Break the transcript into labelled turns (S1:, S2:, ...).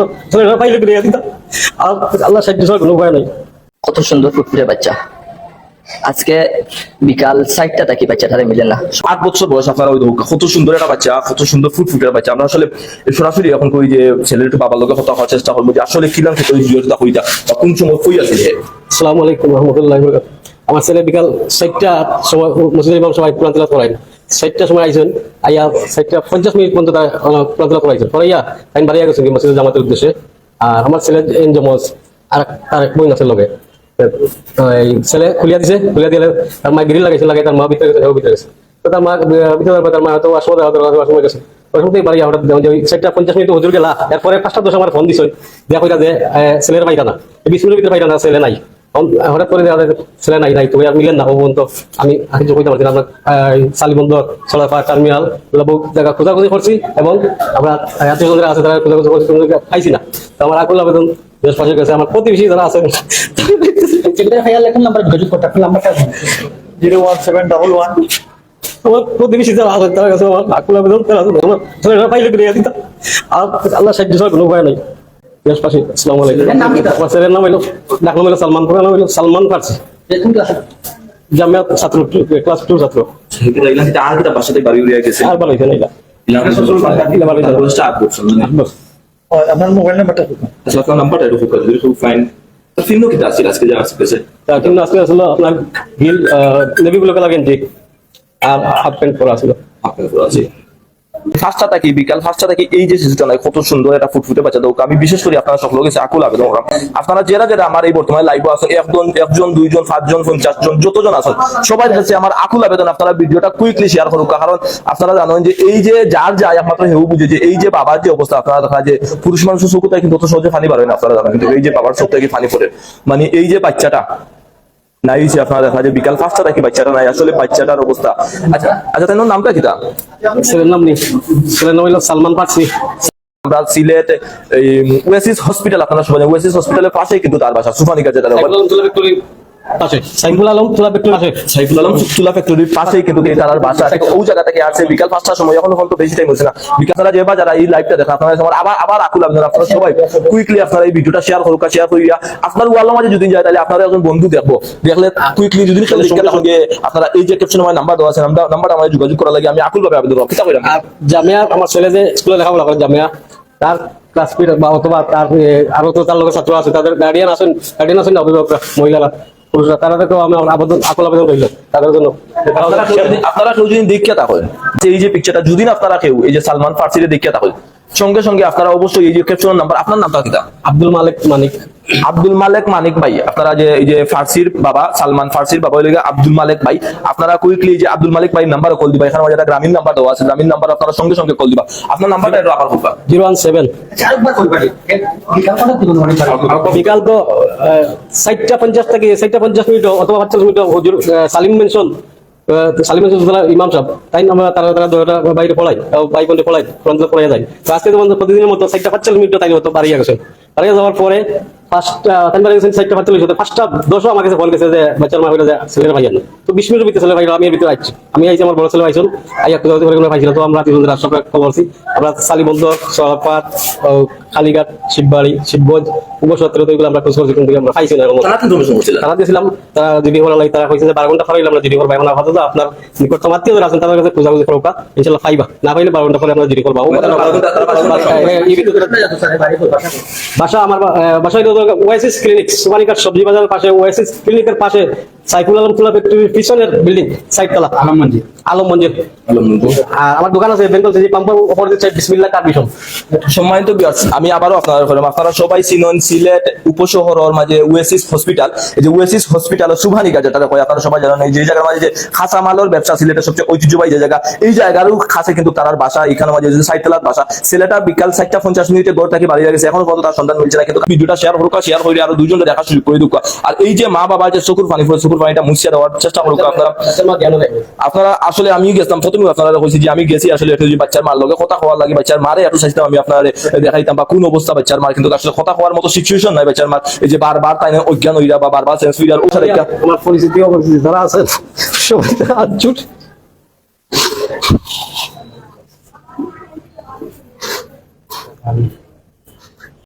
S1: আমার ছেলেরা পাইলে বিয়ে দিতাম আর আল্লাহ সাহায্য ছাড়া কোনো উপায় নাই।
S2: কত সুন্দর ফুটফুটে বাচ্চা। আজকে বিকাল সাইডটা থাকি বাচ্চাটারে মিলে না।
S3: আট বছর বয়স আপনারা ওই কত সুন্দর একটা বাচ্চা কত সুন্দর ফুটফুটের বাচ্চা। আমরা আসলে সরাসরি এখন কই যে ছেলের একটু বাবার লোকে কথা হওয়ার চেষ্টা করব যে আসলে কিলাম থেকে ওই ভিডিওটা হইতা বা কোন সময় কই আছে
S1: আসসালামু আলাইকুম রহমতুল্লাহ আমার ছেলে বিকাল সাতটা সময় মসজিদ ইমাম সবাই কোরআন তেলাওয়াত করাই সাতটার সময় আইছেন, আইয়া সাতটা পঞ্চাশ মিনিট পর্যন্ত কোরআন তেলাওয়াত করাইছেন। করাইয়া আইন বাড়িয়া গেছেন কি মসজিদের জামাতের উদ্দেশ্যে। আর আমার ছেলে এনজমস আর এক- তার এক বই আছে লগে। ছেলে খুলিয়া দিছে, খুলিয়া দিলে তার মা গিরিল লাগাইছে, লাগাই তার মা ভিতরে গেছে ভিতরে গেছে। তো তার মা ভিতরে তার মা হয়তো আসলে সময় গেছে। ওই সময়তেই বাড়ি মিনিট হুজুর গেলা। এরপরে পাঁচটা দশ আমার ফোন দিছে দেখা কইরা যে ছেলের পাইতা না এই বিশ মিনিটের ভিতরে পাইতা না ছেলে নাই। হঠাৎ করে দেখা যায় ছেলে নাই নাই তো আর মিলেন না ও পর্যন্ত আমি আগে যে কইতে পারছি আমরা সালিবন্ধ সলাপা টার্মিনাল বহু জায়গা খোঁজাখুঁজি করছি এবং আমরা আছে তারা খোঁজাখুঁজি করছি কোনো পাইছি না। তো আমার আকুল আবেদন দেশ পাশে গেছে আমার প্রতিবেশী যারা আছেন
S4: zero one seven double one.
S1: আমার প্রতিবেশী যারা আছেন তারা কাছে আমার আকুল আবেদন তারা আছে আমার পাইলে বিয়ে দিতাম আর আল্লাহ সাহায্য ছাড়া কোনো উপায় নাই। আসসালামু আলাইকুম। আমার নাম হইল ডাক নাম হইল সালমান পুরা নাম হইল সালমান ফার্সি। জামিয়া ছাত্র ক্লাস? টু ছাত্র
S3: আর কিটা বাসাতে বাড়ি উড়িয়া গেছে
S1: আর ভালো হইছে না এটা
S3: ইলাম তার বয়সটা আট বছর
S1: বাস
S4: আপনার মোবাইল নাম্বারটা
S3: আচ্ছা আপনার নাম্বারটা একটু ফোকাস দিলে খুব ফাইন তো ফিল্ম কিটা আছে আজকে যা আছে
S1: তা কিন্তু আজকে আসলে আপনার গিল নেভি ব্লু কালার গেঞ্জি আর হাফ প্যান্ট পরা ছিল।
S3: আপনার পুরো আছে। ফার্স্টটা থাকি বিকাল থাকি এই যে কত সুন্দর ফুটফুটে বাচ্চা আমি বিশেষ করে আপনারা সকল আকুল আবেদন করাম আপনারা যারা যারা আমার এই বর্তমানে লাইভ আছে একজন একজন, দুইজন, পাঁচজন যতজন আছেন, সবাই কাছে আমার আকুল আবেদন আপনারা ভিডিওটা কুইকলি শেয়ার করুক, কারণ আপনারা জানেন যে এই যে যার যায় একমাত্র হেউ বুঝে যে এই যে বাবার যে অবস্থা, আপনারা দেখা যে পুরুষ মানুষের চোখটা কিন্তু অত সহজে ফানি পারে না, আপনারা জানেন, কিন্তু এই যে বাবার চোখ থেকে ফানি পড়ে। মানে এই যে বাচ্চাটা নাই আপনারা দেখা যায় বিকাল পাঁচটা থাকি বাচ্চাটা নাই? আসলে বাচ্চাটার অবস্থা। আচ্ছা আচ্ছা তাই নামটা কিটা
S1: ছেলের নাম নেই। ছেলের নাম হইল সালমান ফার্সি
S3: আমরা সিলেট এই ওয়েসিস হসপিটাল আপনারা সবাই ওয়েসিস হসপিটালের পাশেই কিন্তু তার বাসা সুফানিকা যেটা
S1: সাইফুল আলম তুলা ফ্যাক্টরি সাইফুল আলম তুলা ফ্যাক্টরি পাশে
S3: সাইফুল আলম তুলা ফ্যাক্টরির পাশেই কিন্তু এই তার বাসা ওই জায়গা থেকে আছে বিকাল পাঁচটার সময় এখন এখন বেশি টাইম হচ্ছে না। বিকাল তারা যে বা যারা এই লাইভটা দেখা আপনারা সবার আবার আবার আকুল আপনারা আপনারা সবাই কুইকলি আপনারা এই ভিডিওটা শেয়ার করুক শেয়ার করিয়া আপনার ওয়ালের মাঝে যদি যায় তাহলে আপনারা একজন বন্ধু দেখব। দেখলে কুইকলি যদি সঙ্গে সঙ্গে আপনারা এই যে ক্যাপশন আমার নাম্বার দেওয়া আছে নাম্বার আমাদের যোগাযোগ করা লাগে। আমি আকুল ভাবে আবেদন করব। কিতা
S1: জামিয়া আমার ছেলে যে স্কুলে লেখাপড়া করে জামিয়া তার ক্লাসমেট বা অথবা তার আরও তো তার লোকের ছাত্র আছে তাদের গার্ডিয়ান আছেন গার্ডিয়ান আছেন অভিভাবকরা মহিলারা? পুরুষরা তাদেরকেও আমি আবেদন আকুল আবেদন করিল। তাদের জন্য
S3: আপনারা কেউ যদি- আপনারা কেউ যদি দেখিয়া থাকেন যে এই যে পিকচারটা যদি আপনারা কেউ এই যে সালমান ফার্সিরে দেখিয়া থাকেন সঙ্গে সঙ্গে আপনারা অবশ্যই এই যে ক্যাপশন নাম্বার আপনার নামটা কিতা
S1: আব্দুল মালিক মানিক।
S3: আব্দুল মালেক মানিক ভাই আপনারা যে এই যে ফার্সির বাবা সালমান ফার্সির বাবা হইলে আব্দুল মালেক ভাই আপনারা কুইকলি যে আব্দুল মালিক ভাই নাম্বার কল দিবা। এখানে একটা গ্রামীণ নাম্বার দেওয়া আছে গ্রামীণ নাম্বার আপনারা সঙ্গে সঙ্গে কল দিবা। আপনার নাম্বারটা আবার
S1: জিরো ওয়ান সেভেন। বিকাল তো ষাটটা পঞ্চাশ থেকে ষাটটা পঞ্চাশ মিনিট অথবা পঞ্চাশ মিনিট সালিম মেনশন সালিম ইমাম সাহেব, তাই আমরা তারা তারা দোটা বাইরে পড়াই বাই বন্ধে পড়াই ফ্রন্ট পড়ে যায়। তো আজকে যেমন প্রতিদিনের মতো ষাটটা পঞ্চাশ মিনিট তাই মতো বাড়িয়ে গেছে বাড়িয়ে যাওয়ার পরে পাঁচটা তাই বাড়ি গেছেন ষাটটা পঞ্চাশ মিনিট পাঁচটা দশও আমার কাছে ফোন গেছে যে বাচ্চার মা হইল যে ছেলের ভাই না তো বিশ মিনিটের ভিতরে ছেলে ভাই আমি এর ভিতরে আসছি আমি আইছি আমার বড় ছেলে ভাইছুন আইয়া খুঁজে খুঁজে করে পাইছিল তো আমরা তিনজন রাষ্ট্র খবর আছি আমরা সালিবন্ধ সরাপাত কালীঘাট শিববাড়ি শিবগঞ্জ উপসত্র তো এগুলো আমরা খোঁজ করছি কিন্তু আমরা পাইছি না
S3: তারা কিন্তু অনুসরণ করছিলেন
S1: তারা দিয়েছিলাম। তারা যদি ভালো লাগে তারা কইছে যে বারো ঘণ্টা পরে আমরা যদি করব। এখন আপাতত আপনার নিকটতম আত্মীয় যারা আছেন তাদের কাছে খোঁজাখুঁজি করব ইনশাল্লাহ পাইবা। না পাইলে বারো ঘণ্টা পরে আমরা যদি করব। বাসা আমার বা- ওয়াইসিস ক্লিনিক সুপারিকার সবজি বাজারের পাশে ওয়াইসিস ক্লিনিকের পাশে সাইফুল আলম ফ্যাক্টরির পিছনের বিল্ডিং সাইডতলা। আলম মঞ্জির আলম মঞ্জির আর আমার দোকান আছে বেঙ্গল যে পাম্পার অপোজিট সাইড বিসমিল্লাহ কার বিশন
S3: সম্মানিত viewers, আমি আবারও আপনারা করলাম আপনারা সবাই চিনন সিলেট উপশহরের মাঝে ওয়েসিস হসপিটাল এই যে ওয়েসিস হসপিটাল সুভানিকা যেটা কয় আপনারা সবাই জানেন এই যে জায়গার মাঝে যে খাসামালের ব্যবসা সিলেটের সবচেয়ে ঐতিহ্যবাহী যে জায়গা এই জায়গারও খাসে কিন্তু তার বাসা এখানে মাঝে যে সাইতলার বাসা ছেলেটা বিকাল চারটা পঞ্চাশ মিনিটে গড় থেকে বাড়ি গেছে এখনও পর্যন্ত তার সন্ধান মিলছে না কিন্তু ভিডিওটা শেয়ার করুক শেয়ার করে আরও দুজনকে দেখা শুরু করে দুকা আর এই যে মা বাবা যে চকুর পানি পড়ে চকুর পানিটা মুছিয়ে দেওয়ার চেষ্টা করুক আপনারা। আপনারা আসলে আমি গেছিলাম প্রথমে আপনারা কইছি যে আমি গেছি আসলে একটু বাচ্চার মার লগে কথা হওয়ার লাগে বাচ্চার মারে একটু চাইতাম আমি আপনার দেখাইতাম বা কোন অবস্থা বাচ্চার মার কিন্তু আসলে কথা হওয়ার মতো সিচুয়েশন নাই বাচ্চার মার। এই যে বারবার তাই না অজ্ঞান হইরা বা বারবার সেন্স হইরা ওটা দেখা
S1: আমার পরিচিতি অপরিচিতি যারা আছেন সবাই আজুট আমি